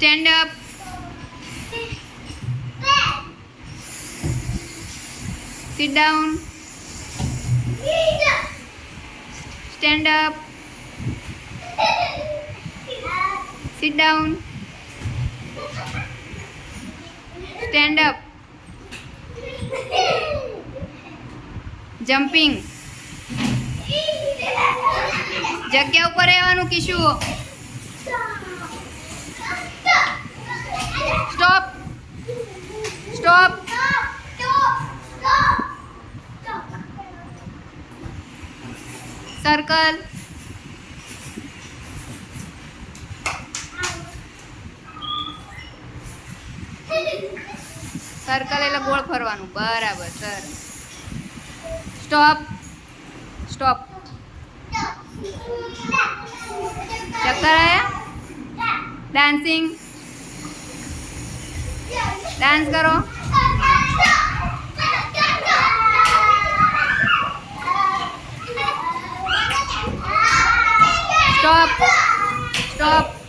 Stand up sit down stand up sit down stand up jumping જગ્યા ઉપર રહેવાનું, કીશું. Circle circle એટલે ગોળ ફરવાનું બરાબર સર સ્ટોપ સ્ટોપ ચક્કર આયા ડાન્સિંગ ડાન્સ કરો Stop! Stop!